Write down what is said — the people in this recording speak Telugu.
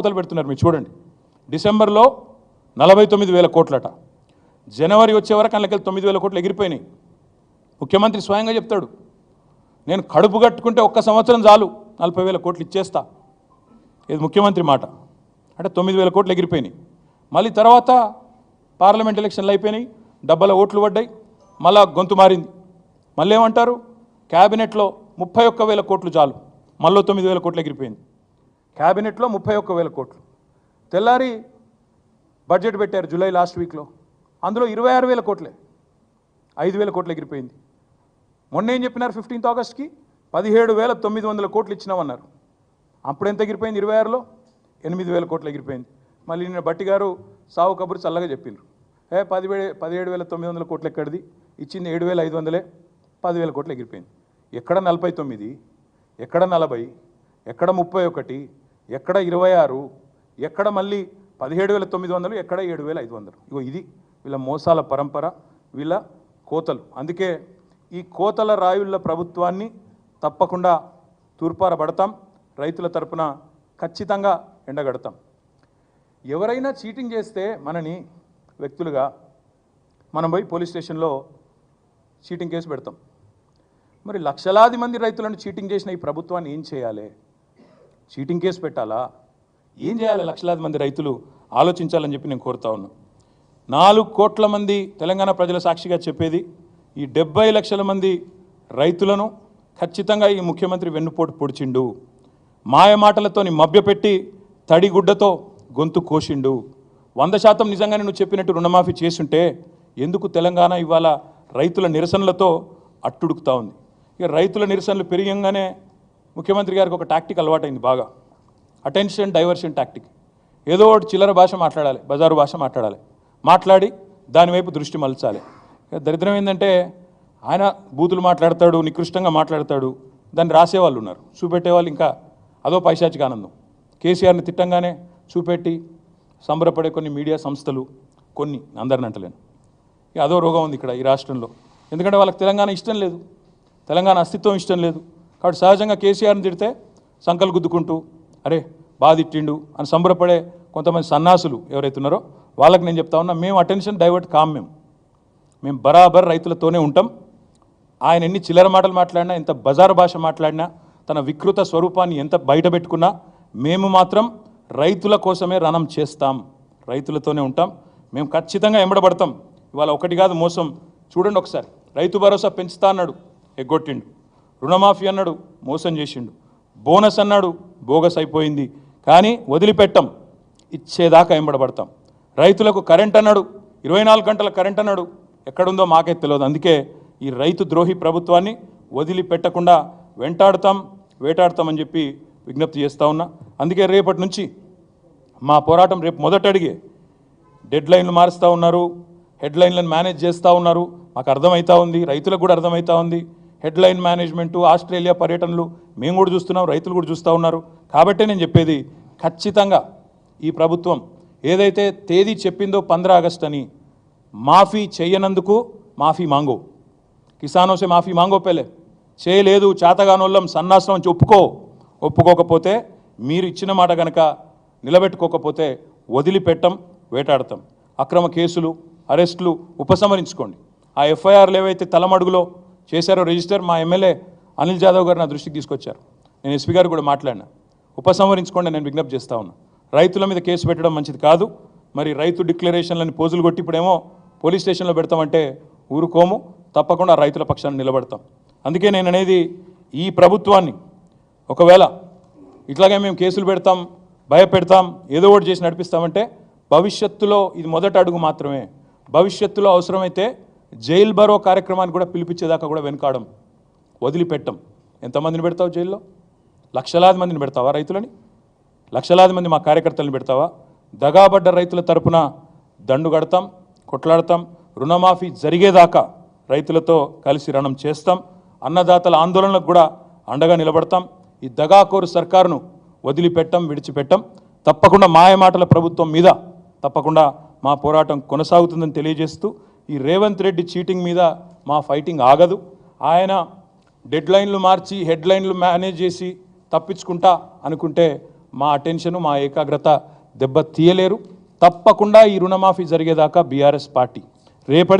మొదలు పెడుతున్నారు మీరు చూడండి. డిసెంబర్లో నలభై తొమ్మిది వేల కోట్లట. జనవరి వచ్చే వరకు అందులోకి తొమ్మిది వేల కోట్లు ఎగిరిపోయినాయి. ముఖ్యమంత్రి స్వయంగా చెప్తాడు నేను కడుపు కట్టుకుంటే ఒక్క సంవత్సరం చాలు నలభై వేల కోట్లు ఇచ్చేస్తా. ఇది ముఖ్యమంత్రి మాట. అంటే తొమ్మిది వేల కోట్లు ఎగిరిపోయినాయి. మళ్ళీ తర్వాత పార్లమెంట్ ఎలక్షన్లు అయిపోయినాయి డబ్బల ఓట్లు పడ్డాయి మళ్ళా గొంతు మారింది. మళ్ళీ ఏమంటారు? క్యాబినెట్లో ముప్పై ఒక్క వేల కోట్లు చాలు మళ్ళీ తొమ్మిది వేల కోట్లు ఎగిరిపోయింది. క్యాబినెట్లో ముప్పై ఒక్క వేల కోట్లు. తెల్లారి బడ్జెట్ పెట్టారు జూలై లాస్ట్ వీక్లో. అందులో ఇరవై ఆరు వేల కోట్లే. ఐదు వేల కోట్లు ఎగిరిపోయింది. మొన్న ఏం చెప్పినారు ఫిఫ్టీన్త్ ఆగస్ట్కి? పదిహేడు వేల తొమ్మిది వందల కోట్లు ఇచ్చినామన్నారు. అప్పుడు ఎంత ఎగిరిపోయింది ఇరవై ఆరులో? ఎనిమిది వేల కోట్లు ఎగిరిపోయింది. మళ్ళీ నిన్న బట్టి గారు సావు కబురు చల్లగా చెప్పిండ్రు ఏ పదివే పదిహేడు వేల తొమ్మిది వందల కోట్లు ఎక్కడిది? ఇచ్చింది ఏడు వేల ఐదు వందలే. పదివేల కోట్లు ఎగిరిపోయింది. ఎక్కడ నలభై తొమ్మిది? ఎక్కడ నలభై? ఎక్కడ ముప్పై ఒకటి? ఎక్కడ ఇరవై ఆరు ఎక్కడ మళ్ళీ పదిహేడు వేల తొమ్మిది వందలు ఎక్కడ ఏడు వేల ఐదు వందలు. ఇగో ఇది వీళ్ళ మోసాల పరంపర వీళ్ళ కోతలు. అందుకే ఈ కోతల రాయుళ్ళ ప్రభుత్వాన్ని తప్పకుండా తూర్పారబడతాం రైతుల తరపున ఖచ్చితంగా ఎండగడతాం. ఎవరైనా చీటింగ్ చేస్తే మనని వ్యక్తులుగా మనం పోయి పోలీస్ స్టేషన్లో చీటింగ్ కేసు పెడతాం. మరి లక్షలాది మంది రైతులను చీటింగ్ చేసిన ఈ ప్రభుత్వాన్ని ఏం చేయాలి? చీటింగ్ కేసు పెట్టాలా? ఏం చేయాలి లక్షలాది మంది రైతులు? ఆలోచించాలని చెప్పి నేను కోరుతా ఉన్నాను నాలుగు కోట్ల మంది తెలంగాణ ప్రజల సాక్షిగా చెప్పేది ఈ డెబ్బై లక్షల మంది రైతులను ఖచ్చితంగా ఈ ముఖ్యమంత్రి వెన్నుపోటు పొడిచిండు. మాయ మాటలతోని మభ్యపెట్టి తడిగుడ్డతో గొంతు కోసిండు. వంద శాతం నిజంగానే నువ్వు చెప్పినట్టు రుణమాఫీ చేసుంటే ఎందుకు తెలంగాణ ఇవాళ రైతుల నిరసనలతో అట్టుడుకుతా ఉంది? ఇక రైతుల నిరసనలు పెరిగంగానే ముఖ్యమంత్రి గారికి ఒక టాక్టిక్ అలవాటైంది బాగా. అటెన్షన్ డైవర్షన్ టాక్టిక్ ఏదో ఒకటి చిల్లర భాష మాట్లాడాలి బజారు భాష మాట్లాడాలి. మాట్లాడి దానివైపు దృష్టి మలచాలి. దరిద్రం ఏంటంటే ఆయన బూతులు మాట్లాడతాడు నికృష్టంగా మాట్లాడతాడు దాన్ని రాసేవాళ్ళు ఉన్నారు. చూపెట్టేవాళ్ళు ఇంకా అదో పైశాచిక ఆనందం. కేసీఆర్ని తిట్టంగానే చూపెట్టి సంబరపడే కొన్ని మీడియా సంస్థలు కొన్ని అందరిని అంటలేను. ఇక అదో రోగం ఉంది ఇక్కడ ఈ రాష్ట్రంలో. ఎందుకంటే వాళ్ళకి తెలంగాణ ఇష్టం లేదు. తెలంగాణ అస్తిత్వం ఇష్టం లేదు. కాబట్టి సహజంగా కేసీఆర్ని తిడితే సంకలు గుద్దుకుంటూ అరే బాధిట్టిండు అని సంబరపడే కొంతమంది సన్నాసులు ఎవరైతే ఉన్నారో వాళ్ళకి నేను చెప్తా ఉన్నా మేము అటెన్షన్ డైవర్ట్ కాం మేము. మేము బరాబర్ రైతులతోనే ఉంటాం. ఆయన ఎన్ని చిల్లర మాటలు మాట్లాడినా ఎంత బజారు భాష మాట్లాడినా తన వికృత స్వరూపాన్ని ఎంత బయట పెట్టుకున్నా మేము మాత్రం రైతుల కోసమే రణం చేస్తాం. రైతులతోనే ఉంటాం. మేము ఖచ్చితంగా ఎంబడబడతాం ఇవాళ ఒకటి కాదు మోసం. చూడండి ఒకసారి. రైతు భరోసా పెంచుతా అన్నాడు ఎగ్గొట్టిండు. రుణమాఫీ అన్నాడు మోసం చేసిండు. బోనస్ అన్నాడు బోగస్ అయిపోయింది. కానీ వదిలిపెట్టం ఇచ్చేదాకా ఎంబడబడతాం రైతులకు కరెంట్ అన్నాడు ఇరవై నాలుగు గంటల కరెంట్ అన్నాడు. ఎక్కడుందో మాకే తెలియదు. అందుకే ఈ రైతు ద్రోహి ప్రభుత్వాన్ని వదిలిపెట్టకుండా వెంటాడుతాం వేటాడుతామని చెప్పి విజ్ఞప్తి చేస్తూ ఉన్నా. అందుకే రేపటి నుంచి మా పోరాటం రేపు మొదట అడిగే డెడ్లైన్లు మారుస్తూ ఉన్నారు హెడ్లైన్లను మేనేజ్ చేస్తూ ఉన్నారు. మాకు అర్థమవుతా ఉంది రైతులకు కూడా అర్థమవుతా ఉంది. హెడ్లైన్ మేనేజ్మెంటు ఆస్ట్రేలియా పర్యటనలు మేము కూడా చూస్తున్నాం రైతులు కూడా చూస్తూ ఉన్నారు. కాబట్టే నేను చెప్పేది ఖచ్చితంగా ఈ ప్రభుత్వం ఏదైతే తేదీ చెప్పిందో పంద్ర ఆగస్ట్ అని మాఫీ చేయనందుకు మాఫీ మాంగో. కిసానోసే మాఫీ మాంగో పేలే. చేయలేదు చేతగానోళ్ళం సన్నాసం అని ఒప్పుకో ఒప్పుకోకపోతే మీరు ఇచ్చిన మాట కనుక నిలబెట్టుకోకపోతే వదిలిపెట్టం వేటాడతాం. అక్రమ కేసులు అరెస్టులు ఉపసంహరించుకోండి. ఆ ఎఫ్ఐఆర్లు ఏవైతే తలమడుగులో చేశారో రిజిస్టర్ మా ఎమ్మెల్యే అనిల్ జాదవ్ గారు నా దృష్టికి తీసుకొచ్చారు. నేను ఎస్పీ గారు కూడా మాట్లాడినా. ఉపసంహరించుకోండి నేను విజ్ఞప్తి చేస్తా ఉన్నా. రైతుల మీద కేసు పెట్టడం మంచిది కాదు. మరి రైతు డిక్లరేషన్లని పోజులు కొట్టి ఇప్పుడేమో పోలీస్ స్టేషన్లో పెడతామంటే ఊరుకోము. తప్పకుండా రైతుల పక్షాన్ని నిలబడతాం. అందుకే నేను అనేది ఈ ప్రభుత్వాన్ని ఒకవేళ ఇట్లాగే మేము కేసులు పెడతాం భయపెడతాం ఏదో ఒకటి చేసి నడిపిస్తామంటే భవిష్యత్తులో ఇది మొదటి అడుగు మాత్రమే. భవిష్యత్తులో అవసరమైతే జైల్ బరో కార్యక్రమాన్ని కూడా పిలిపించేదాకా కూడా వెనుకాడం వదిలిపెట్టం. ఎంతమందిని పెడతావు జైల్లో? లక్షలాది మందిని పెడతావా రైతులని? లక్షలాది మంది మా కార్యకర్తలను పెడతావా? దగాబడ్డ రైతుల తరపున దండు కడతాం కొట్లాడతాం రుణమాఫీ జరిగేదాకా రైతులతో కలిసి రణం చేస్తాం అన్నదాతల ఆందోళనలకు కూడా అండగా నిలబడతాం ఈ దగాకోరు సర్కారును వదిలిపెట్టం విడిచిపెట్టం. తప్పకుండా మాయమాటల ప్రభుత్వం మీద తప్పకుండా మా పోరాటం కొనసాగుతుందని తెలియజేస్తూ ఈ రేవంత్ రెడ్డి చీటింగ్ మీద మా ఫైటింగ్ ఆగదు. ఆయన డెడ్ లైన్లు మార్చి హెడ్ లైన్లు మేనేజ్ చేసి తప్పించుకుంటా అనుకుంటే మా అటెన్షన్ మా ఏకాగ్రత దెబ్బ తీయలేరు తప్పకుండా ఈ రుణమాఫీ జరిగేదాకా బీఆర్ఎస్ పార్టీ. రేపటి